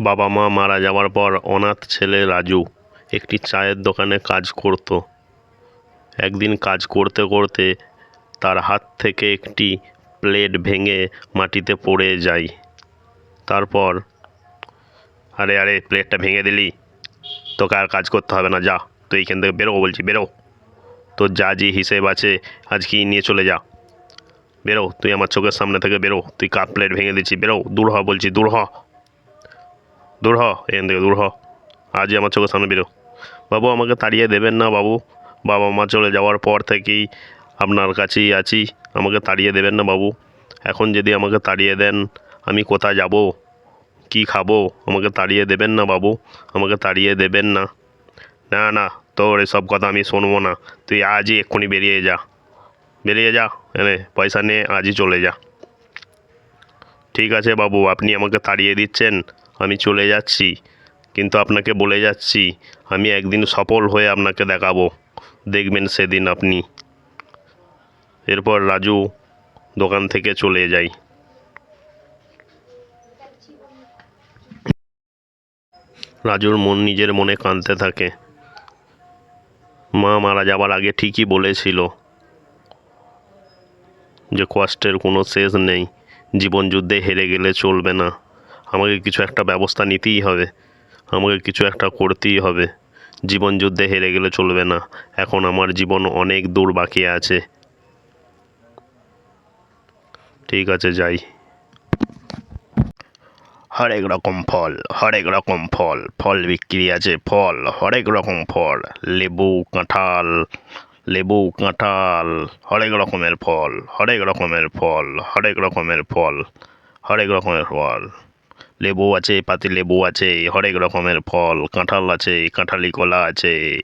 বাবা মা মারা যাওয়ার পর অনাথ ছেলে রাজু একটি চায়ের দোকানে কাজ করত। একদিন কাজ করতে করতে তার হাত থেকে একটি প্লেট ভেঙে মাটিতে পড়ে যায় তারপর, আরে আরে, প্লেটটা ভেঙে দিলি। তোকে আর কাজ করতে হবে না, যা। তুই এখান থেকে বেরো, বলছি, বেরো। তোর যা যে হিসেব আছে আজকে নিয়ে চলে যা। বেরো, তুই আমার চোখের সামনে থেকে বেরো। তুই কাপ প্লেট ভেঙে দিচ্ছি, বেরো। দূর হ, বলছি, দূর হ। দূর হ, এখান থেকে দূর হ। আজই আমার চোখের সামনে বেরো। বাবু, আমাকে তাড়িয়ে দেবেন না বাবু। বাবা মা চলে যাওয়ার পর থেকেই আপনার কাছেই আছি। আমাকে তাড়িয়ে দেবেন না বাবু। এখন যদি আমাকে তাড়িয়ে দেন, আমি কোথায় যাব? কি খাব? আমাকে তাড়িয়ে দেবেন না বাবু। আমাকে তাড়িয়ে দেবেন না। না না, তোর এসব কথা আমি শুনব না। তুই আজই এক্ষুনি বেরিয়ে যা। বেরিয়ে যা, এনে পয়সা নিয়ে আজই চলে যা। ঠিক আছে বাবু, আপনি আমাকে তাড়িয়ে দিচ্ছেন। আমি চলে যাচ্ছি, কিন্তু আপনাকে বলে যাচ্ছি, আমি একদিন সফল হয়ে আপনাকে দেখাবো। দেখবেন সেদিন আপনি। এরপর রাজু দোকান থেকে চলে যায়। রাজুর মন নিজের মনে কাঁদতে থাকে। মা মারা যাবার আগে ঠিকই বলেছিল যে কষ্টের কোনো শেষ নেই জীবন যুদ্ধে হেরে গেলে চলবে না। আমাকে কিছু একটা ব্যবস্থা নিতেই হবে। আমাকে কিছু একটা করতেই হবে। জীবন যুদ্ধে হেরে গেলে চলবে না। এখন আমার জীবন অনেক দূর বাকি আছে। ঠিক আছে, যাই। হরেক রকম ফল, হরেক রকম ফল ফল বিক্রি আছে, ফল, হরেক রকম ফল, লেবু, কাঁঠাল লেবু, কাঁঠাল, হরেক রকমের ফল, হরেক রকমের ফল, হরেক রকমের ফল, হরেক রকমের ফল। লেবু আছে পাতি লেবু আছে, হরেক রকমের ফল, কাঁঠাল আছে, কাঁঠালি কলা আছে,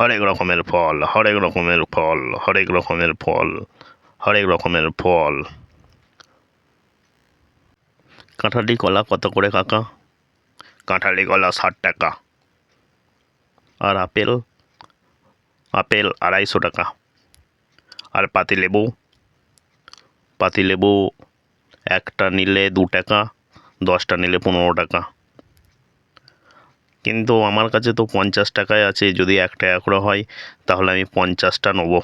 হরেক রকমের ফল, হরেক রকমের ফল, হরেক রকমের ফল, হরেক রকমের ফল। কাঁঠালি কলা কত করে কাকা? কাঁঠালি কলা ষাট টাকা। আর আপেল? আপেল আড়াইশো টাকা। আর পাতিলেবু? পাতিলেবু একটা নিলে দু টাকা। দশটা নিলে পনেরো টাকা। কিন্তু আমার কাছে তো পঞ্চাশ টাকায় আছে, যদি এক টাকা হয়, তাহলে আমি পঞ্চাশটা নেব।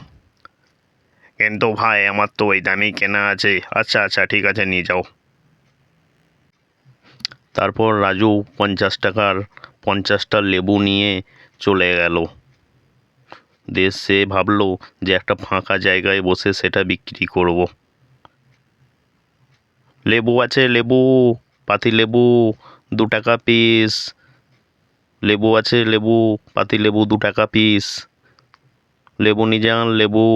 কিন্তু ভাই, আমার তো ওই দামেই কেনা আছে। আচ্ছা আচ্ছা ঠিক আছে, নিয়ে যাও। তারপর রাজু পঞ্চাশ টাকার পঞ্চাশটা লেবু নিয়ে চলে গেল। দিয়ে সে ভাবলো যে একটা ফাঁকা জায়গায় বসে সেটা বিক্রি করব। লেবু আছে, লেবু! পাতি লেবু দু টাকা পিস লেবু আছে লেবু পাতি লেবু দু টাকা পিস লেবু নিজান লেবু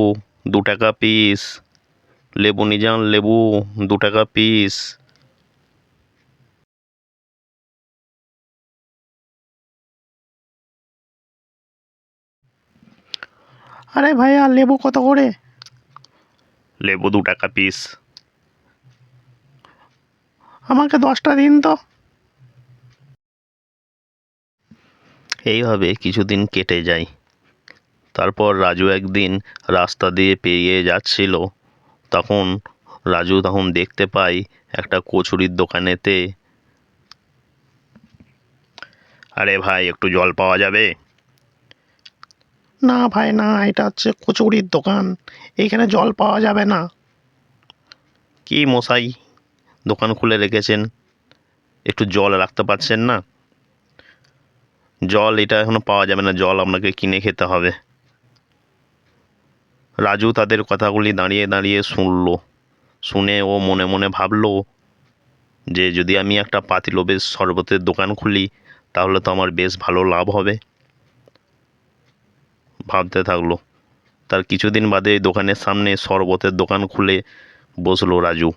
দু টাকা পিস লেবু নিজান লেবু দু টাকা পিস আরে ভাইয়া লেবু কত করে? লেবু দু টাকা পিস আমাকে দশটা দিন তো। এইভাবে কিছুদিন কেটে যায় তারপর রাজু একদিন রাস্তা দিয়ে পেরিয়ে যাচ্ছিল। তখন রাজু তখন দেখতে পায় একটা কচুরির দোকানেতে আরে ভাই একটু জল পাওয়া যাবে? না ভাই না এটা হচ্ছে কচুরির দোকান। এখানে জল পাওয়া যাবে না। কি মশাই? দোকান খুলে রেখেছেন। একটু জল রাখতে পারছেন না। জল এটা এখনও পাওয়া যাবে না, জল আপনাকে কিনে খেতে হবে। রাজু তাদের কথাগুলি দাঁড়িয়ে দাঁড়িয়ে শুনলো। শুনে ও মনে মনে ভাবলো যে যদি আমি একটা পাতিলোবের শরবতের দোকান খুলি, তাহলে তো আমার বেশ ভালো লাভ হবে। ভাবতে থাকল। তার কিছুদিন বাদে দোকানের সামনে শরবতের দোকান খুলে বসল রাজু।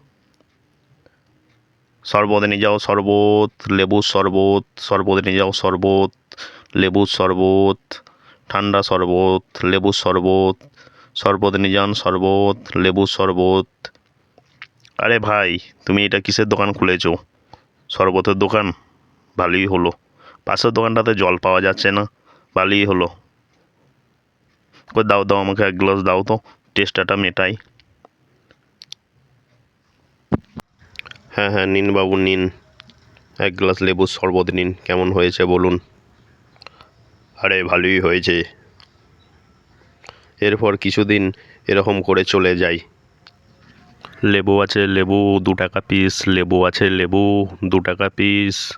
শরবত নিয়ে যাও শরবত লেবুর শরবত শরবত নিয়ে যাও শরবত লেবুর শরবত ঠান্ডা শরবত লেবুর শরবত শরবত নিয়ে যান শরবত লেবুর শরবত আরে ভাই, তুমি এটা কিসের দোকান খুলেছো? শরবতের দোকান? ভালোই হলো। পাশের দোকানটাতে জল পাওয়া যাচ্ছে না। ভালোই হলো। দাও দাও আমাকে এক গ্লাস, দাও তো। টেস্টাটা মেটাই। হ্যাঁ হ্যাঁ নিন বাবু, নিন। এক গ্লাস লেবুর শরবত নিন, কেমন হয়েছে বলুন? আরে, ভালোই হয়েছে। এরপর কিছুদিন এরকম করে চলে যাই। লেবু আছে, লেবু, দু টাকা পিস লেবু আছে, লেবু, দু টাকা পিস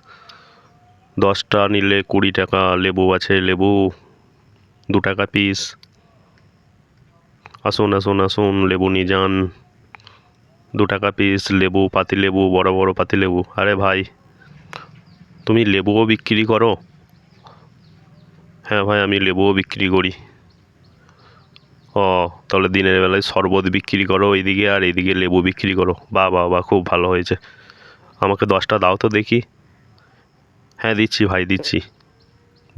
দশটা নিলে কুড়ি টাকা, লেবু আছে, লেবু, দু টাকা পিস আসুন আসুন আসুন, লেবু নিয়ে যান। দু টাকা পিস লেবু, পাতি লেবু, বড় বড় পাতি লেবু। আরে ভাই, তুমি লেবুও বিক্রি করো? হ্যাঁ ভাই, আমি লেবুও বিক্রি করি। ও, তাহলে দিনের বেলায় শরবত বিক্রি করো এইদিকে আর এইদিকে লেবু বিক্রি করো। বা বাহ বা খুব ভালো হয়েছে। আমাকে দশটা দাও তো দেখি। হ্যাঁ দিচ্ছি ভাই, দিচ্ছি।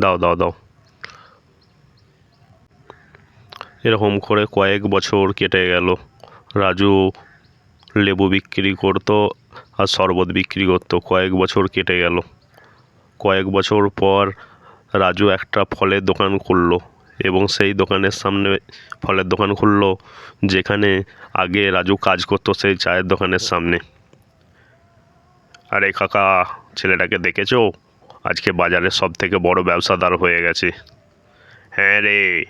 দাও দাও দাও। এরকম করে কয়েক বছর কেটে গেল। রাজু লেবু বিক্রি করতো আর শরবত বিক্রি করতো। কয়েক বছর কেটে গেল। কয়েক বছর পর রাজু একটা ফলের দোকান খুললো এবং সেই দোকানের সামনে ফলের দোকান খুললো, যেখানে আগে রাজু কাজ করতো সেই চায়ের দোকানের সামনে। আরে কাকা, ছেলেটাকে দেখেছ? আজকে বাজারে সব থেকে বড় ব্যবসাদার হয়ে গেছে। হ্যাঁ রে,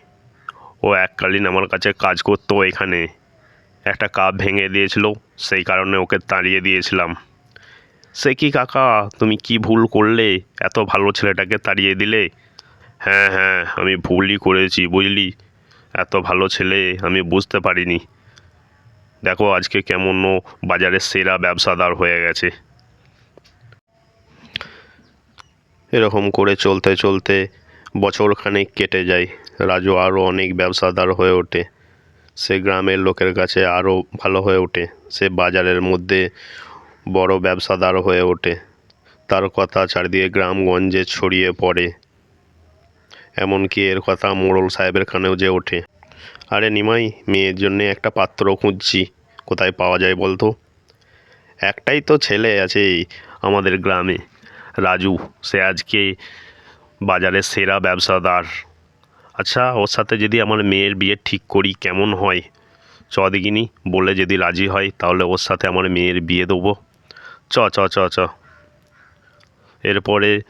ও এককালীন আমার কাছে কাজ করতো এখানে। একটা কাপ ভেঙে দিয়েছিল, সেই কারণে ওকে তাড়িয়ে দিয়েছিলাম। সে কি কাকা, তুমি কি ভুল করলে? এত ভালো ছেলেটাকে তাড়িয়ে দিলে? হ্যাঁ হ্যাঁ আমি ভুলই করেছি, বুঝলি? এত ভালো ছেলে, আমি বুঝতে পারিনি। দেখো আজকে কেমন ও বাজারের সেরা ব্যবসাদার হয়ে গেছে। এরকম করে চলতে চলতে বছরখানেক কেটে যায়। রাজু আরও অনেক ব্যবসাদার হয়ে ওঠে। সে গ্রামের লোকের কাছে আরও ভালো হয়ে ওঠে। সে বাজারের মধ্যে বড় ব্যবসাদার হয়ে ওঠে। তার কথা চারিদিকে গ্রামগঞ্জে ছড়িয়ে পড়ে। এমনকি এর কথা মোড়ল সাহেবের কানেও যে ওঠে। আরে নিমাই, মেয়ের জন্য একটা পাত্র খুঁজছি। কোথায় পাওয়া যায় বলতো? একটাই তো ছেলে আছে আমাদের গ্রামে। রাজু, সে আজকে বাজারের সেরা ব্যবসাদার। আচ্ছা ওর সাথে যদি আমার মেয়ের বিয়ে ঠিক করি, কেমন হয়? চ দেখিনি বলে যদি রাজি হয়, তাহলে ওর সাথে আমার মেয়ের বিয়ে দেবো। চ চ চ চ। এরপরে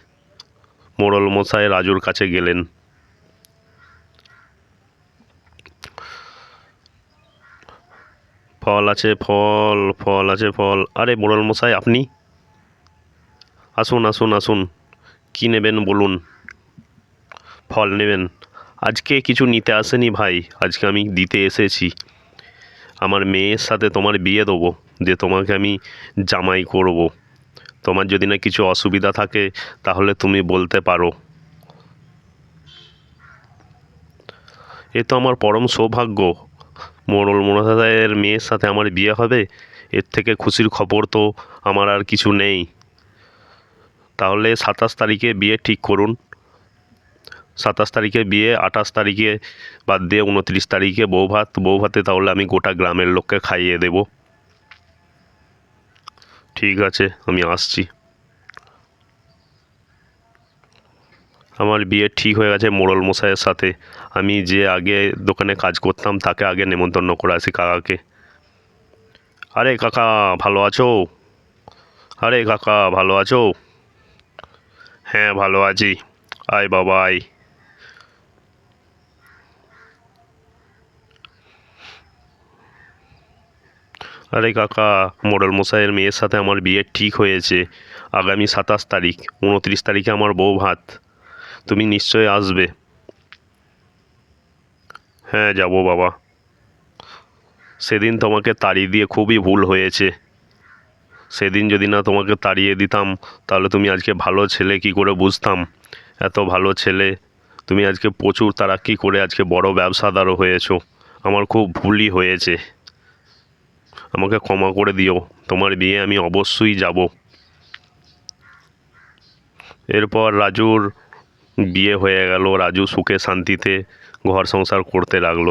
মোড়ল মশাই রাজুর কাছে গেলেন। ফল আছে, ফল ফল আছে, ফল। আরে, মোড়ল মশাই, আপনি? আসুন আসুন আসুন। কী নেবেন বলুন? ফল নেবেন। আজকে কিছু নিতে আসেনি ভাই, আজকে আমি দিতে এসেছি। আমার মেয়ের সাথে তোমার বিয়ে দেবো, যে তোমাকে আমি জামাই করব। তোমার যদি না কিছু অসুবিধা থাকে, তাহলে তুমি বলতে পারো। এ তো আমার পরম সৌভাগ্য। মোড়ল মহাশয়ের মেয়ের সাথে আমার বিয়ে হবে, এর থেকে খুশির খবর তো আমার আর কিছু নেই। তাহলে সাতাশ তারিখে বিয়ে ঠিক করুন। সাতাশ তারিখে বিয়ে, আঠাশ তারিখে বাদ দিয়ে উনত্রিশ তারিখে বউ ভাত। বউ ভাতে তাহলে আমি গোটা গ্রামের লোককে খাইয়ে দেব। ঠিক আছে, আমি আসছি। আমার বিয়ে ঠিক হয়ে গেছে মোড়ল মশাইয়ের সাথে। আমি যে আগে দোকানে কাজ করতাম, তাকে আগে নেমন্তন্ন করে আসি কাকাকে। আরে কাকা, ভালো আছো? আরে কাকা, ভালো আছো? হ্যাঁ ভালো আছি। আয় বাবা, আয়। আরে কাকা, মোড়ল মশাইয়ের মেয়ের সাথে আমার বিয়ে ঠিক হয়েছে। আগামী সাতাশ তারিখ, উনত্রিশ তারিখে আমার বউ ভাত। তুমি নিশ্চয়ই আসবে। হ্যাঁ যাব বাবা। সেদিন তোমাকে তাড়িয়ে দিয়ে খুবই ভুল হয়েছে। সেদিন যদি না তোমাকে তাড়িয়ে দিতাম, তাহলে তুমি আজকে ভালো ছেলে কি করে বুঝতাম? এত ভালো ছেলে, তুমি আজকে প্রচুর তারাক্কি করে আজকে বড় ব্যবসাদারও হয়েছো। আমার খুব ভুলই হয়েছে। আমাকে ক্ষমা করে দিও। তোমার বিয়ে আমি অবশ্যই যাব। এরপর রাজুর বিয়ে হয়ে গেল। রাজু সুখে শান্তিতে ঘর সংসার করতে লাগল।